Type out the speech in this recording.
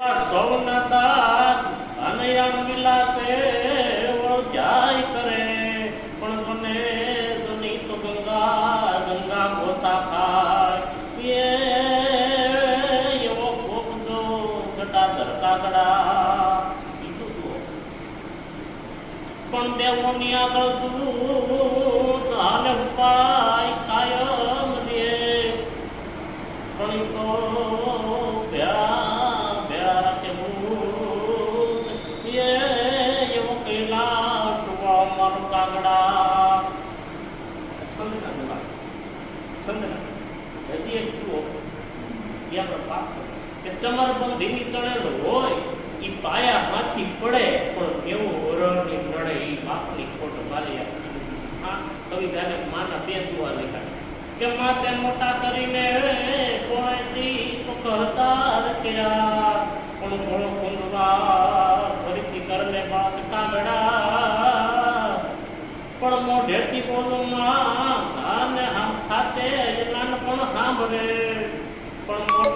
સૌના દાસ અનયણ વિલાસે જાય કરે. પણ જની તો ગંગા ગંગા ગોતા ખાય. એવો ગોપજો જટા ધરકાકડા કીધું તું પણ દેવોની આગળ દૂત હાલે ઉપાય કાયમ દે પણ તો છંદના મોટા કરીને કોણે દી પણ થોડો કુંડવા પણ મોઢેથી બોલું માં આને હામ પણ સાંભળે. પણ